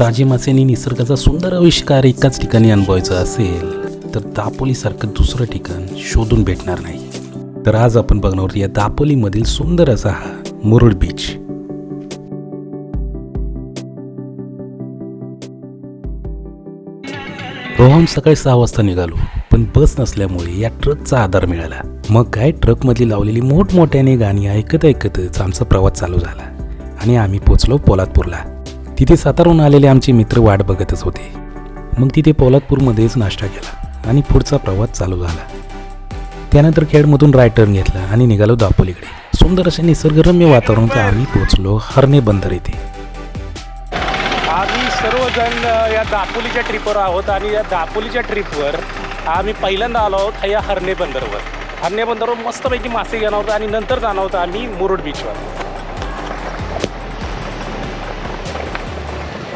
ताजे मासे आणि निसर्गाचा सुंदर आविष्कार एकाच ठिकाणी अनुभवायचा असेल तर दापोलीसारखं दुसरं ठिकाण शोधून भेटणार नाही. तर आज आपण बघणार आहोत या दापोलीमधील सुंदर असा हा मुरुड बीच हो, रोहन सकाळी सहा वाजता निघालो पण बस नसल्यामुळे या ट्रकचा आधार मिळाला. मग काय ट्रकमधली लावलेली मोठमोठ्याने गाणी ऐकत ऐकतच आमचा प्रवास चालू झाला आणि आम्ही पोचलो पोलादपूरला. तिथे सातारहून आलेले आमचे मित्र वाट बघतच होते. मग तिथे पोलादपूरमध्येच नाश्ता केला आणि पुढचा प्रवास चालू झाला. त्यानंतर खेडमधून राईट टर्न घेतला आणि निघालो दापोलीकडे. सुंदर असे निसर्गरम्य वातावरणात आम्ही पोहोचलो हरणे बंदर येथे. आम्ही सर्वजण या दापोलीच्या ट्रिपवर आहोत आणि या दापोलीच्या ट्रिपवर आम्ही पहिल्यांदा आलो आहोत या हरणे बंदरवर. हरणे बंदरवर मस्तपैकी मासे घेणार होतो आणि नंतर जाणार होतो आम्ही मुरुड बीचवर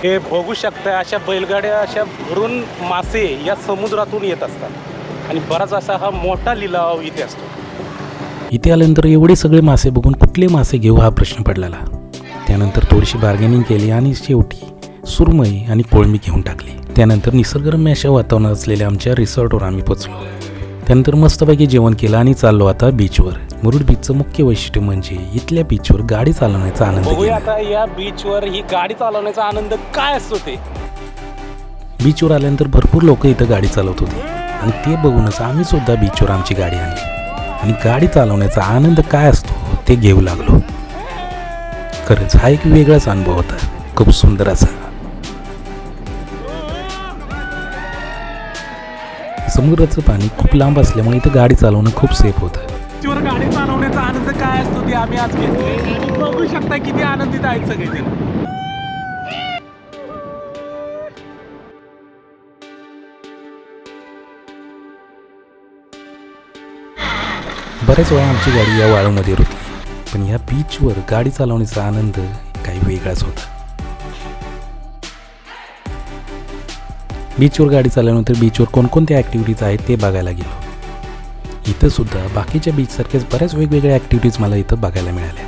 हे बघू शकता अशा बैलगाड्या अशा भरून मासे या समुद्रातून येत असतात. आणि बराच असा हा मोठा लिलाव इथे असतो. इथे आल्यानंतर एवढे सगळे मासे बघून कुठले मासे घेऊ हा प्रश्न पडलेला. त्यानंतर थोडीशी बार्गेनिंग केली आणि शेवटी सुरमई आणि कोळंबी घेऊन टाकली. त्यानंतर निसर्गरम्य अशा वातावरणात असलेल्या आमच्या रिसॉर्टवर आम्ही पोचलो त्यानंतर मस्तपैकी जेवण केलं आणि चाललो आता बीचवर मुरुड बीचचं मुख्य वैशिष्ट्य म्हणजे इथल्या बीचवर गाडी चालवण्याचा आनंद. आता या बीचवर ही गाडी चालवण्याचा आनंद काय असतो ते. बीचवर आल्यानंतर भरपूर लोक इथं गाडी चालवत होते. आणि ते बघूनच आम्ही सुद्धा बीचवर आमची गाडी आणली. आणि गाडी चालवण्याचा आनंद काय असतो ते घेऊ लागलो. खरंच हा एक वेगळाच अनुभव होता. खूप सुंदर असा. समुद्राचं पाणी खूप लांब असल्यामुळे इथं गाडी चालवणं खूप सेफ होतं. गाडी चालवण्याचा आनंद काय असतो ते आम्ही आज बघू शकता किती आनंदित आहेत सगळेजण बऱ्याच वेळा आमची गाडी या वाळूमध्ये रुतली पण या बीचवर गाडी चालवण्याचा आनंद काही वेगळाच होता. बीचवर गाडी चालल्यानंतर बीचवर कोणकोणत्या ॲक्टिव्हिटीज आहेत ते बघायला गेलो. इथंसुद्धा बाकीच्या बीचसारख्याच बऱ्याच वेगवेगळ्या ॲक्टिव्हिटीज मला इथं बघायला मिळाल्या.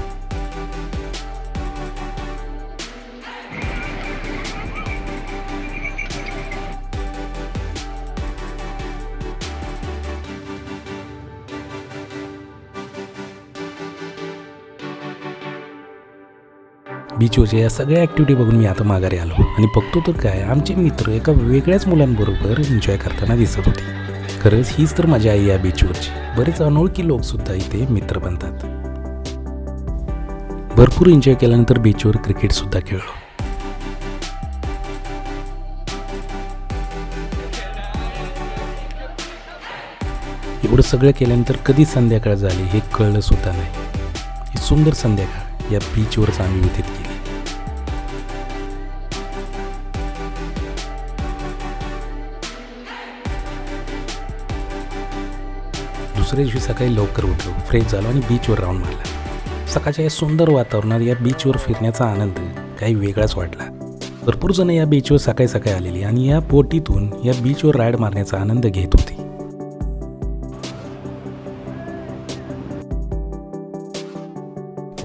बीचवरच्या या सगळ्या ॲक्टिव्हिटी बघून मी आता माघारी आलो. आणि बघतो तर काय आमचे मित्र एका वेगळ्याच मुलांबरोबर एन्जॉय करताना दिसत होते. खरंच हीच तर माझी आई या बीचवरची. बरेच अनोळखी लोकसुद्धा इथे मित्र बनतात. भरपूर एन्जॉय केल्यानंतर बीचवर क्रिकेटसुद्धा खेळलो. एवढं सगळं केल्यानंतर कधी संध्याकाळ झाली हे कळलं सुद्धा नाही. ही सुंदर संध्याकाळ. या बीचवरच आम्ही व्यतीत केली. दुसऱ्या दिवशी सकाळी लवकर उठलो फ्रेश झालो आणि बीचवर राऊंड मारला. सकाळच्या या सुंदर वातावरणात या बीचवर फिरण्याचा आनंद काही वेगळाच वाटला. भरपूर जण या बीचवर सकाळी सकाळी आलेली आणि या बोटीतून या बीचवर राईड मारण्याचा आनंद घेत होती.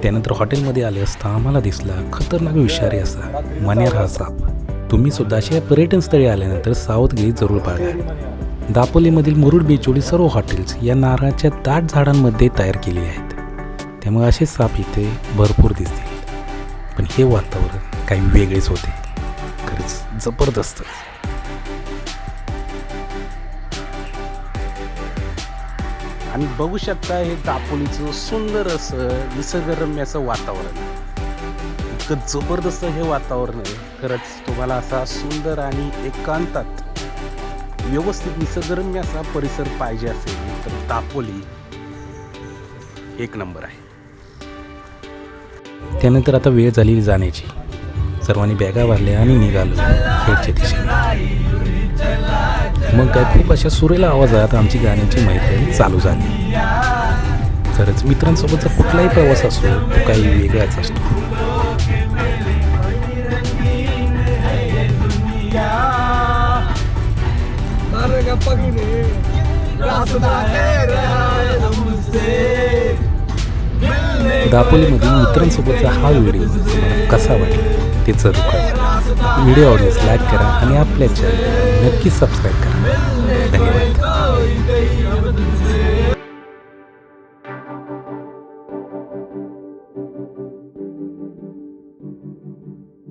त्यानंतर हॉटेलमध्ये आले असता आम्हाला दिसला खतरनाक विषारी असा मनेर हा साप. तुम्ही सुद्धा अशा पर्यटन स्थळी आल्यानंतर सावधगिरी जरूर बाळगा. दापोलीमधील मुरुड बीचवरील सर्व हॉटेल्स या नारळाच्या दाट झाडांमध्ये तयार केलेली आहेत. त्यामुळे असे साप इथे भरपूर दिसतील. पण हे वातावरण काही वेगळेच होते. खरंच जबरदस्त. आणि बघू शकता हे दापोलीचं सुंदर असं निसर्गरम्य असं वातावरण. इतकं जबरदस्त हे वातावरण आहे. खरंच तुम्हाला असा सुंदर आणि एकांतात व्यवस्थित निसर्गरम्य असा परिसर पाहिजे असेल तर दापोली एक नंबर आहे. त्यानंतर आता वेळ झाली जाण्याची. सर्वांनी बॅगा भरल्या आणि निघालो. खेळच्या दिशेने. मग काय खूप अशा सुरेला आवाजात आमची गाण्याची मैत्री चालू झाली. खरंच मित्रांसोबतचा कुठलाही प्रवास असो तो काही वेगळाच असतो. दापोलीमधील मित्रांसोबतचा हा व्हिडिओ तुम्हाला कसा वाटला ते जरूर करा व्हिडिओ आवडल्यास लाईक करा आणि आपल्या चॅनल नक्की सबस्क्राईब करा. धन्यवाद.